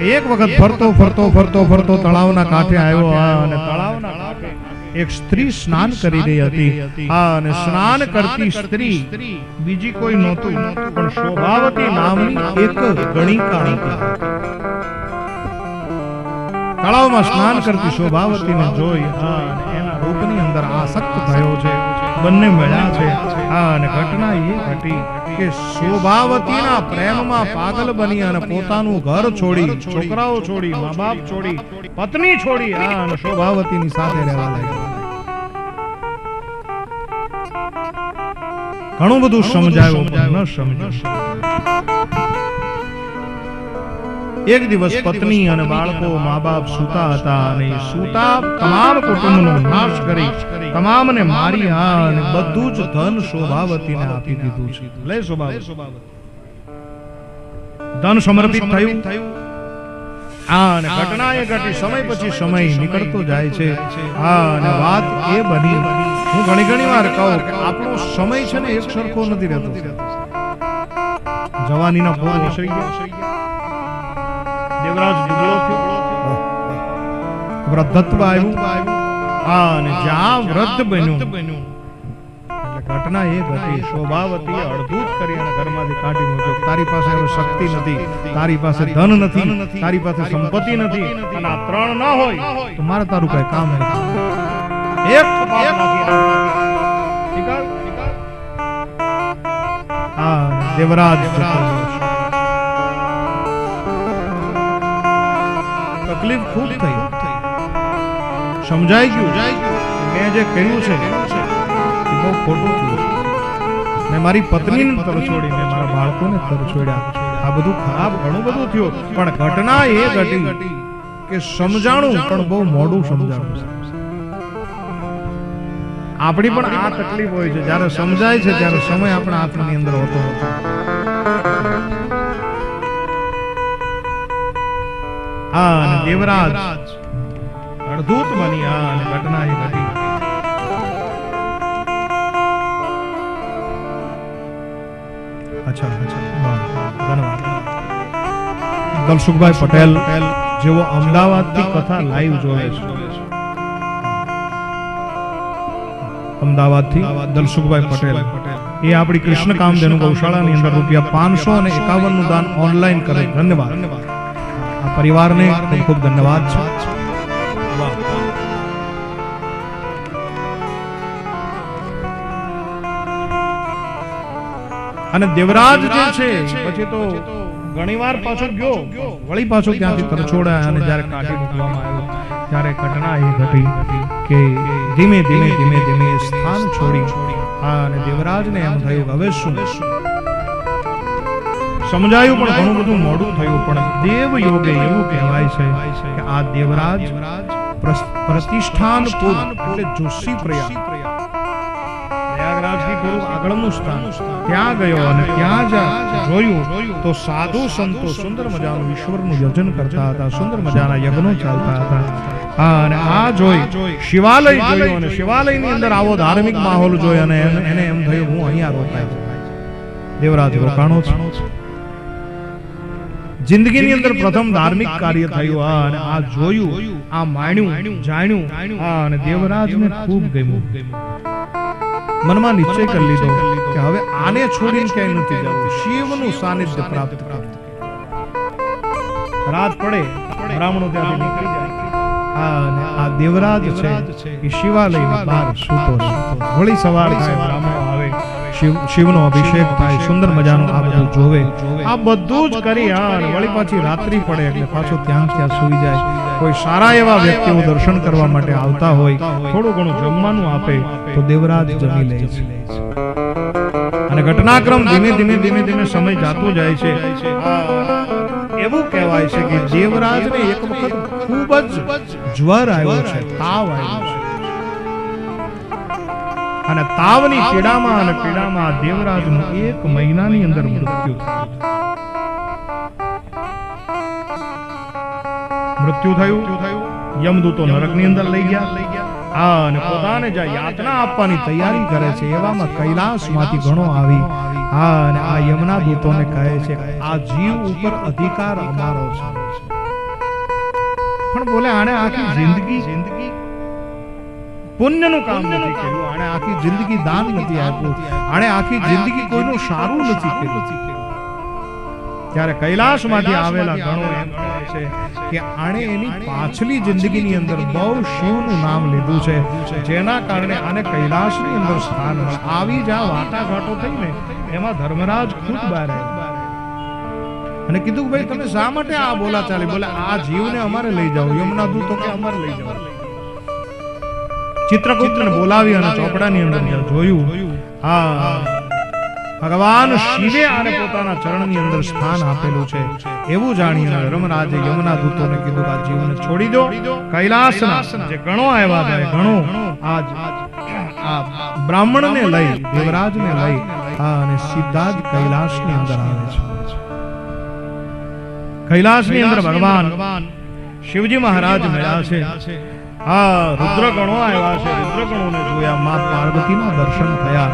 એક વખત ફરતો ફરતો ફરતો ફરતો તળાવના કાંઠે આવ્યો અને તળાવના કાંઠે એક સ્ત્રી સ્નાન કરી રહી હતી. આ અને સ્નાન કરતી સ્ત્રી બીજી કોઈ નહોતું. પણ શોભાવતી નામની એક ગણિકા હતી. તળાવમાં સ્નાન કરતી શોભાવતીને જોઈ એના રૂપની અંદર આસક્ત થયો છે. બંને મળ્યા છે. અને ઘટના એ ઘટી કે શોભાવતીના પ્રેમમાં પાગલ બની અને પોતાનું ઘર છોડી છોકરાઓ છોડી મા બાપ છોડી પત્ની છોડી અને શોભાવતીની સાથે રહેવા લાગ્યા. ઘણું બધું સમજાયું પણ ન સમજાયું. એક દિવસ પત્ની અને બાળકો મા બાપ સૂતા હતા અને સૂતા તમામ કુટુંબનો નાશ કરી તમામને મારી આ અને બધું જ ધન શોભાવતીને આપી દીધું છે. લે શોભાવતી ધન સમર્પિત થયું. આ અને ઘટના એ ઘટી સમય પછી સમય નીકળતો જાય છે. આ અને વાત એ બની. હું ઘણી ઘણી વાર કહું કે આપણો સમય છે ને એક સરખો નથી રહેતો. જવાનીના ભોગ નીકળી ગયા. દેવરાજ દુબળો થયો વૃદ્ધત્વ આવ્યું. અને જ્યાં વૃદ્ધ બન્યું. ઘટના એ ઘટી શોભાવતી અડધૂત કરી અને ઘરમાંથી કાઢી મૂક્યો. તારી પાસે હવે શક્તિ નથી. તારી પાસે ધન નથી. તારી પાસે સંપત્તિ નથી. અને આ ત્રણ ના હોય તો મારે તારું કઈ કામ નથી. એક. દેવરાજ તકલીફ ખૂબ થઈ. સમજાઈ ગયું? મેં જે કર્યું છે એ બહુ ખોટું થયું મેં મારી પત્નીને તર છોડી મેં મારા બાળકોને તરછોડ્યા આ બધું ખરાબ ઘણું બધું થયું. પણ ઘટના એ ઘટી કે સમજાણું પણ બહુ મોડું સમજાણું આપણી પણ આ તકલીફ હોય છે. જ્યારે સમજાય છે ત્યારે સમય આપણા હાથની અંદર હોતો નથી. આ અને દેવરાજ. અડધૂત બની આન ઘટના એ ઘટી. અચ્છા અચ્છા. ધન્યવાદ. દલસુખભાઈ પટેલ જેઓ અમદાવાદથી કથા લાઈવ જોવે છે. અમદાવાદથી દલસુખભાઈ પટેલ. એ આપણી કૃષ્ણ કામધેનુ ગૌશાળાની અંદર રૂપિયા પાંચસો અને એકાવનનું દાન ઓનલાઈન કરે ધન્યવાદ આ પરિવારને ખૂબ ખૂબ ધન્યવાદ છે. અને દેવરાજ જે છે પછી તો ઘણીવાર પાછો ગયો. વળી પાછો ત્યાંથી તરછોડાય અને જ્યારે કાઢી મૂકવામાં આવ્યો ત્યારે ઘટના એ ઘટી કે ધીમે ધીમે ધીમે ધીમે સ્થાન છોડી આ અને દેવરાજને એમ થયું હવે શું? સમજાયું પણ ઘણું બધું મોડું થયું પણ દેવ યોગે એવું કહેવાય છે કે આ દેવરાજ પ્રતિષ્ઠાન એટલે જોશી પ્રયાગ સુંદર મજાનું ઈશ્વરનું યજન કરતા હતા, સુંદર મજાના યજ્ઞો ચાલતા હતા. આ જોઈ શિવાલય જોયું અને શિવાલયની અંદર આવો ધાર્મિક માહોલ જોયો અને એને એમ થયું, હું અહીંયા રોકાય દેવરાજ રોકાણો છે જિંદગીની અંદર પ્રથમ ધાર્મિક કાર્ય થયું. અને આ જોયું આ માણ્યું જાણ્યું. અને દેવરાજને ખૂબ ગમ્યું. મનમાં નિશ્ચય કરી લીધો કે હવે આને છોડીને ક્યાંય નથી જવું. શિવનું સાનિધ્ય પ્રાપ્ત પ્રાપ્ત રાત પડે બ્રાહ્મણો ત્યાંથી નીકળી જાય. અને આ દેવરાજ છે એ શિવાલયની બહાર સૂતો છે વળી સવાર બ્રાહ્મણો આવે. શિવ શિવનો અભિષેક થાય, સુંદર મજાનું આ બધું જોવે. આ બધું જ કરી યાર, વળી પાછી રાત્રિ પડે એટલે પાછો ત્યાં ત્યાં સુઈ જાય. કોઈ સારા એવા વ્યક્તિઓ દર્શન કરવા માટે આવતા હોય, થોડું ઘણું જમવાનું આપે, તો દેવરાજ જમી લે છે. અને ઘટનાક્રમ ધીમે ધીમે ધીમે ધીમે સમય જાતો જાય છે. એવું કહેવાય છે કે દેવરાજને એક વખત ખૂબ જ જ્વર આવ્યો છે, તાવ આવ્યો છે. અને તાવની પીડામાં અને પીડામાં દેવરાજનું એક મહિનાની અંદર મૃત્યુ થયું મૃત્યુ થયું. યમદૂતો નરકની અંદર લઈ ગયા. આ અને પોતાને જ્યાં યાતના આપવાની તૈયારી કરે છે એવામાં કૈલાસમાંથી ઘણો આવી. હા અને આ યમના દૂતોને કહે છે આ જીવ ઉપર અધિકાર અમારો છે. પણ બોલે આને આખી જિંદગી જિંદગી પુણ્યનું કામ નથી કર્યું. આણે આખી જિંદગી દાન નથી આપ્યું. આણે આખી જિંદગી કોઈનું સારું નથી કર્યું. ત્યારે કૈલાશમાંથી આવેલા ગણો એમ કહે છે કે આણે એની પાછલી જિંદગીની અંદર બહુ શિવનું નામ લીધું છે. જેના કારણે આને કૈલાશની અંદર સ્થાન મળે. આવી જ આ વાટાઘાટો થઈ ને એમાં ધર્મરાજ ખુદ બહાર અને કીધું કે ભાઈ તમે શા માટે આ બોલા ચાલી બોલે આ જીવને અમારે લઈ જાઓ યમુના દૂતો કે અમારે લઈ જાઓ. ચિત્રગુપ્તને બોલાવી અને ચોપડાની અંદર જોયું. હા. ભગવાન શિવે આને પોતાના ચરણની અંદર સ્થાન આપેલું છે. એવું જાણીને રમરાજે યમુના દૂતોને કીધું કે આ જીવને છોડી દો. કૈલાસના જે ગણો આવ્યા હતા ગણો આજ આ બ્રાહ્મણને લઈ દેવરાજને લઈ આ અને સીધા જ કૈલાસની અંદર આવે છે. કૈલાસની અંદર ભગવાન શિવજી મહારાજ મળ્યા છે. હા, રુદ્રગણો આવ્યા છે. રુદ્રગણોને જોયા મા પાર્વતીના દર્શન થયા.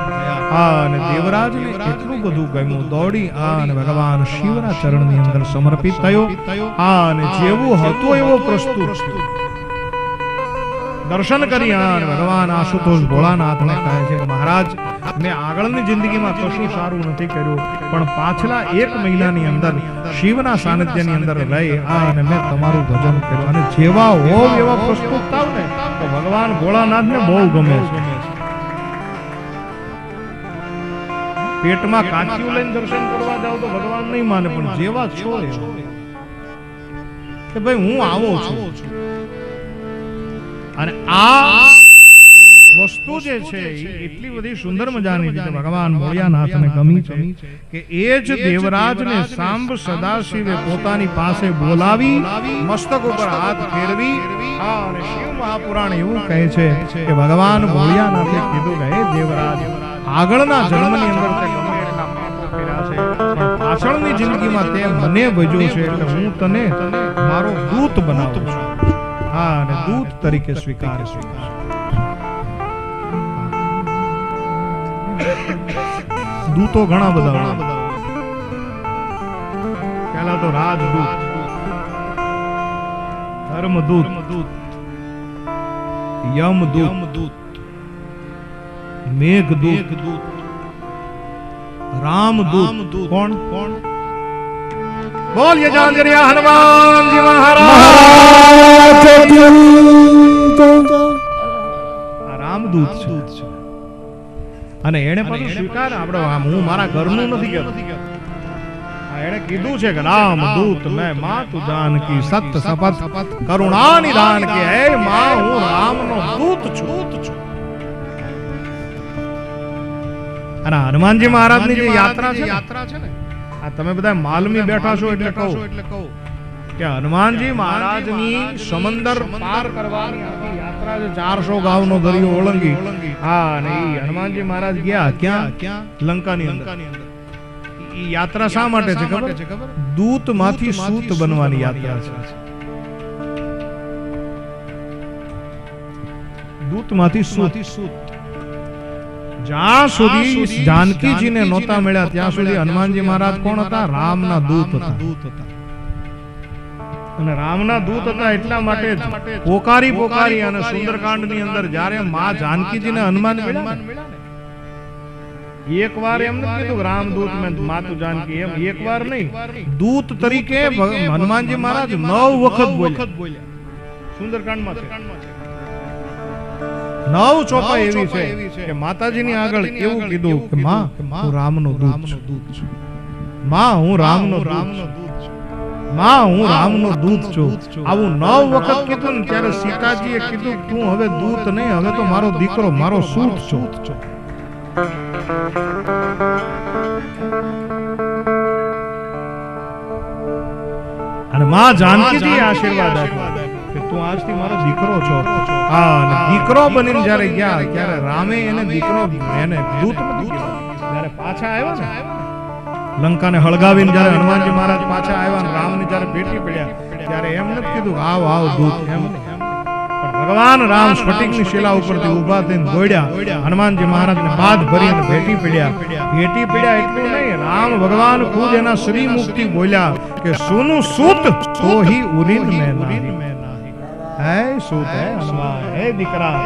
આ અને દેવરાજને એટલું બધું ગમ્યું. દોડી આ અને ભગવાન શિવના ચરણની અંદર સમર્પિત થયો. આ અને જેવું હતું એવો પ્રસ્તુત થયો. દર્શન કરી અને ભગવાન આશુતોષ ભોળાનાથને કહે છે કે મહારાજ, મેં આગળની જિંદગીમાં કશું સારું નથી કર્યું, પણ પાછલા એક મહિનાની અંદર શિવના સાનિધ્યની અંદર રહી આ અને મેં તમારું ભજન કર્યું. અને જેવા હોવ એવા પ્રસ્તુત થાવ ને, તો ભગવાન ભોળાનાથને બહુ ગમે છે. પેટમાં કાંચિયું લઈને દર્શન કરવા જાવ તો ભગવાન નહીં માને, પણ જેવા છો કે ભાઈ હું આવો છું. અને આ વસ્તુ જે છે એટલી બધી સુંદર મજાની કે ભગવાન ભોળિયાનાથને ગમી છે કે એ જ દેવરાજને સાંભ સદાશિવે પોતાની પાસે બોલાવી મસ્તક ઉપર હાથ ફેરવી. અને શિવ મહાપુરાણ એવું કહે છે કે ભગવાન ભોળિયાનાથે કીધું કે દેવરાજ આગળના જન્મની અંદર તે ગમે એટલા પાપો કર્યા છે. પાછળની જિંદગીમાં તે મને ભજ્યો છે એટલે હું તને મારો દૂત બનાવું છું. હા અને દૂત તરીકે સ્વીકાર સ્વીકાર દૂતો ઘણા બધા. પહેલા તો રાજદૂત. ધર્મદૂત. યમદૂત. મેઘદૂત. રામદૂત. કોણ? કોણ? બોલ યજાંજરિયા હનુમાનજી મહારાજ! રામદૂત છે. અને એણે પાછું સ્વીકાર આપણો આમ હું મારા ઘરનું નથી કહેતો. એણે કીધું છે કે રામ દૂત મેં માતુ જાનકી સત સપત કરુણા નિદાન કે હે માં હું રામનો દૂત છું. અને હનુમાનજી મહારાજની જે યાત્રા છે યાત્રા છે ને આ તમે બધા માલમી બેઠા છો એટલે કહું. કે હનુમાનજી મહારાજની સમંદર પાર કરવાની આખી યાત્રા છે ચારસો ગાવનો દરિયો ઓળંગી. હા અને એ હનુમાનજી મહારાજ ગયા ક્યાં? ક્યાં લંકાની અંદર. યાત્રા શા માટે છે ખબર? દૂતમાંથી સૂત બનવાની યાત્રા છે. દૂતમાંથી સૂત. જ્યાં સુધી જાનકીજીને નહોતા મળ્યા ત્યાં સુધી હનુમાનજી મહારાજ કોણ હતા? રામના દૂત હતા. અને રામના દૂત હતા એટલા માટે જ. પોકારી પોકારી અને સુંદરકાંડની અંદર જ્યારે માં જાનકીજીને હનુમાન મળ્યા એક વાર એમ નથી કીધું રામ દૂત મેં માતુ જાનકી એમ એક વાર નહીં દૂત તરીકે હનુમાનજી મહારાજ નવ વખત બોલ્યા. સુંદરકાંડમાં છે. નવ ચોપા એવી છે કે માતાજીની આગળ એવું કીધું કે માં હું રામનો દૂત છું. માં હું રામનો રામનો દૂત માં હું રામનો દૂત છું. આવું નવ વખત કીધું ને ત્યારે સીતાજીએ કીધું તું હવે દૂત નહીં હવે તો મારો દીકરો મારો સૂત છો. અને માં જાનકીજી આશીર્વાદ આપ્યા કે તું આજથી મારો દીકરો છો. હા અને દીકરો બનીને જ્યારે ગયા ત્યારે રામે એને દીકરો એને દૂત જ્યારે પાછા આવ્યા ને લંકાને હળગાવીને જ્યારે હનુમાનજી મહારાજ પાછા આવ્યા રામને જ્યારે ભેટી પડ્યા, ત્યારે એમ નથી કીધું આવ આવ દૂત એમ. ભગવાન રામ સ્ફટિકની શિલા ઉપરથી ઊભા થઈને દોડ્યા. હનુમાનજી મહારાજને બાદ ભરીને ભેટી પડ્યા. ભેટી પડ્યા એટલું નહીં, રામ ભગવાન ખુદ એના શ્રી મુખથી બોલ્યા કે, સુનું સુત તો હી ઉરીન મેં હે સૂત, હે હનુમાન, હે દીકરા,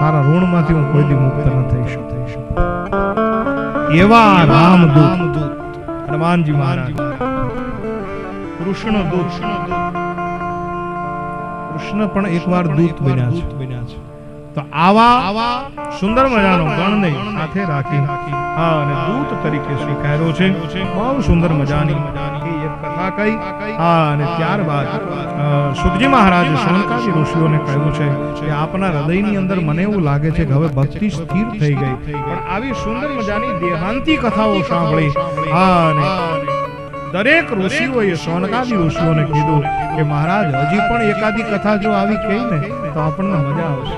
તારા ઋણમાંથી હું કોઈ દી મુક્ત ન થઈ શકું. એવા રામદૂત હનુમાનજી મહારાજ. કૃષ્ણ દૂત. કૃષ્ણ પણ એકવાર દૂત બન્યા છે. તો આવા સુંદર મજાનો ગણને સાથે રાખી હા અને દૂત તરીકે સ્વીકાર્યો છે. બહુ સુંદર મજાની એક કથા કહી. હા અને ત્યારબાદ સુખજી મહારાજે શૌનકાદી ઋષિઓને કહ્યું છે કે આપના હૃદયની અંદર મને એવું લાગે છે કે હવે ભક્તિ સ્થિર થઈ ગઈ. પણ આવી સુંદર મજાની દેહાંતી કથાઓ સાંભળી. હા અને દરેક ઋષિઓએ સોનકાજી ઋષિઓને કીધું કે મહારાજ હજી પણ એકાદી કથા જો આવી કહી ને તો આપણને મજા આવશે.